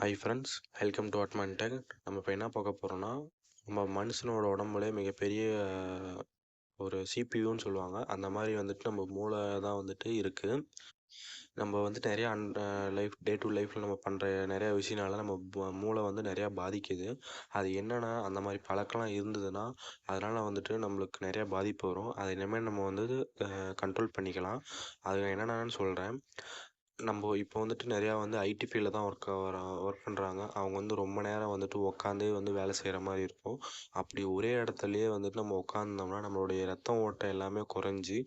Hi friends welcome to அட்மான் tech நம்ம இப்போ என்ன பார்க்க போகிறோம்னா நம்ம மனுஷனோட உடம்புல மிகப்பெரிய ஒரு சிபியூன்னு சொல்லுவாங்க. அந்த மாதிரி வந்துட்டு நம்ம மூளை தான் வந்துட்டு இருக்குது நம்ம வந்து நிறையா அன் லைஃப் டே டு லைஃப்பில் நம்ம பண்ணுற நிறையா விஷயனால நம்ம மூளை வந்து நிறையா பாதிக்குது. அது என்னென்னா அந்த மாதிரி பழக்கம்லாம் இருந்ததுன்னா அதனால் வந்துட்டு நம்மளுக்கு நிறையா பாதிப்பு வரும். அதை இனிமேல் நம்ம வந்து கண்ட்ரோல் பண்ணிக்கலாம். அது என்னென்னு சொல்கிறேன் நம்ம இப்போ வந்துட்டு நிறையா வந்து ஐடி ஃபீல்டில் தான் ஒர்க் ஒர்க் பண்ணுறாங்க அவங்க வந்து ரொம்ப நேரம் வந்துட்டு உக்காந்தே வந்து வேலை செய்கிற மாதிரி இருக்கும். அப்படி ஒரே இடத்துலையே வந்துட்டு நம்ம உட்காந்தோம்னா நம்மளுடைய ரத்தம் ஓட்டம் எல்லாமே குறைஞ்சி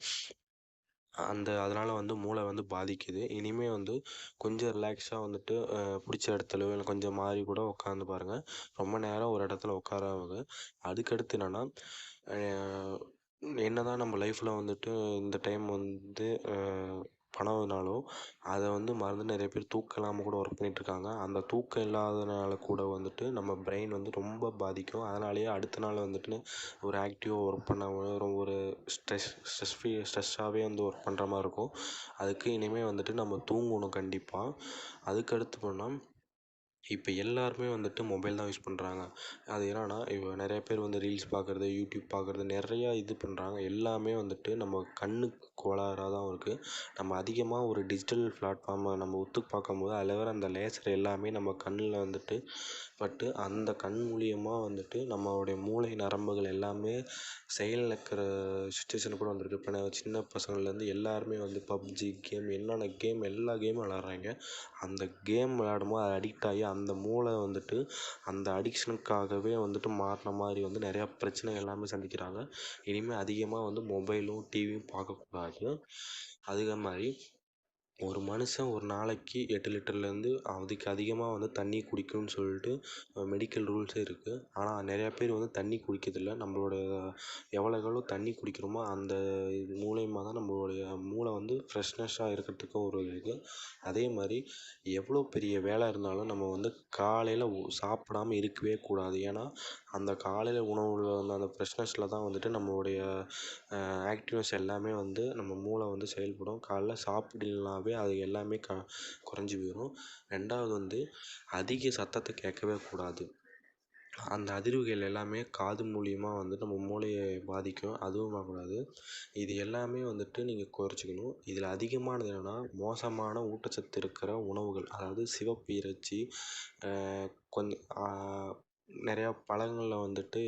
அந்த அதனால் வந்து மூளை வந்து பாதிக்குது. இனிமேல் வந்து கொஞ்சம் ரிலாக்ஸாக வந்துட்டு பிடிச்ச இடத்துலையோ இல்லை கொஞ்சம் மாறி கூட உட்காந்து பாருங்கள் ரொம்ப நேரம் ஒரு இடத்துல உட்காராங்க அதுக்கடுத்து என்னென்னா என்னதான் நம்ம லைஃப்பில் வந்துட்டு இந்த டைம் வந்து அஹ், அதை வந்து மறந்து நிறைய பேர் தூக்கம் இல்லாமல் கூட ஒர்க் பண்ணிகிட்ருக்காங்க அந்த தூக்கம் இல்லாதனால் கூட வந்துட்டு நம்ம பிரெயின் வந்து ரொம்ப பாதிக்கும். அதனாலேயே அடுத்த நாள் வந்துட்டு ஒரு ஆக்டிவாக ஒர்க் பண்ண ஒரு ஒரு ஸ்ட்ரெஸ் ஸ்ட்ரெஸ் ஃப்ரீ ஸ்ட்ரெஸ்ஸாகவே வந்து ஒர்க் பண்ணுற மாதிரி இருக்கும். அதுக்கு இனிமேல் வந்துட்டு நம்ம தூங்கணும் கண்டிப்பாக அதுக்கடுத்து போனால் இப்போ எல்லாருமே வந்துட்டு மொபைல் தான் யூஸ் பண்ணுறாங்க அது என்னன்னா இப்போ நிறைய பேர் வந்து ரீல்ஸ் பார்க்குறது யூடியூப் பார்க்குறது நிறையா இது பண்ணுறாங்க எல்லாமே வந்துட்டு நம்ம கண்ணுக்கு கோளாறாக தான் இருக்குது நம்ம அதிகமாக ஒரு டிஜிட்டல் பிளாட்ஃபார்மை நம்ம ஒத்து பார்க்கும்போது அதில் வர அந்த லேசர் எல்லாமே நம்ம கண்ணில் வந்துட்டு பட்டு அந்த கண் மூலியமாக வந்துட்டு நம்மளுடைய மூளை நரம்புகள் எல்லாமே செயலிழக்கிற சுச்சுவேஷன் கூட வந்திருக்கு. இப்போ நான் சின்ன பசங்கள்லேருந்து எல்லாருமே வந்து பப்ஜி கேம் என்னென்ன கேம் எல்லா கேமும் விளாட்றாங்க அந்த கேம் விளாடும்போது அது அடிக்ட் ஆகி அந்த மூளை வந்துட்டு அந்த அடிக்ஷனுக்காகவே வந்துட்டு மாறின மாதிரி வந்து நிறையா பிரச்சனை எல்லாமே சந்திக்கிறாங்க. இனிமேல் அதிகமாக வந்து மொபைலும் டிவியும் பார்க்கக்கூடாது. அதே மாதிரி ஒரு மனுஷன் ஒரு நாளைக்கு எட்டு லிட்டர்லேருந்து அதுக்கு அதிகமாக வந்து தண்ணி குடிக்கணும்னு சொல்லிட்டு மெடிக்கல் ரூல்ஸே இருக்குது ஆனால் நிறையா பேர் வந்து தண்ணி குடிக்கிறதில்ல. நம்மளோட எவ்வளோக்கு எவ்வளோ தண்ணி குடிக்கிறோமோ அந்த இது மூலியமாக மூளை வந்து ஃப்ரெஷ்னஸ்ஸாக இருக்கிறதுக்கு ஒரு இது அதே மாதிரி எவ்வளோ பெரிய வேலை இருந்தாலும் நம்ம வந்து காலையில் சாப்பிடாம இருக்கவே கூடாது. ஏன்னா அந்த காலையில் உணவில் வந்து அந்த ஃப்ரெஷ்னஸில் தான் வந்துட்டு நம்மளுடைய ஆக்டிவ்னஸ் எல்லாமே வந்து நம்ம மூளை வந்து செயல்படும். காலைல சாப்பிடலனாவே அது எல்லாமே க குறைஞ்சி போயிடும் ரெண்டாவது வந்து அதிக சத்தத்தை கேட்கவே கூடாது. அந்த அதிர்வுகள் எல்லாமே காது மூலிமா வந்து நம்ம மூளையை பாதிக்கும். அதுவும் ஆகக்கூடாது இது எல்லாமே வந்துட்டு நீங்கள் குறைச்சிக்கணும். இதில் அதிகமானது என்னென்னா மோசமான ஊட்டச்சத்து இருக்கிற உணவுகள். அதாவது சிவப்பு இறைச்சி கொஞ்சம் நிறையா பழங்களில் வந்துட்டு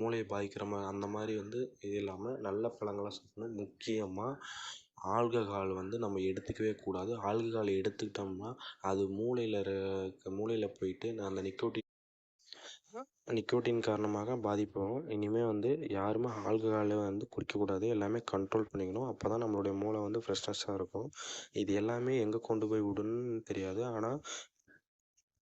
மூளையை பாதிக்கிற மாதிரி அந்த மாதிரி வந்து இது இல்லாமல் நல்ல பழங்களாக சாப்பிடணும். முக்கியமாக ஆல்கஹால் வந்து நம்ம எடுத்துக்கவே கூடாது. ஆல்கஹால் எடுத்துக்கிட்டோம்னா அது மூளையில் இருக்க மூளையில் போயிட்டு அந்த நிக்கோட்டின் நிக்கோட்டின் காரணமாக பாதிப்பாகும் இனிமேல் வந்து யாருமே ஆல்கஹாலை வந்து குடிக்கக்கூடாது. எல்லாமே கண்ட்ரோல் பண்ணிக்கணும். அப்போ தான் நம்மளுடைய மூளை வந்து ஃப்ரெஷ்னஸ்ஸாக இருக்கும். இது எல்லாமே எங்கே கொண்டு போய் விடுன்னு தெரியாது. ஆனால்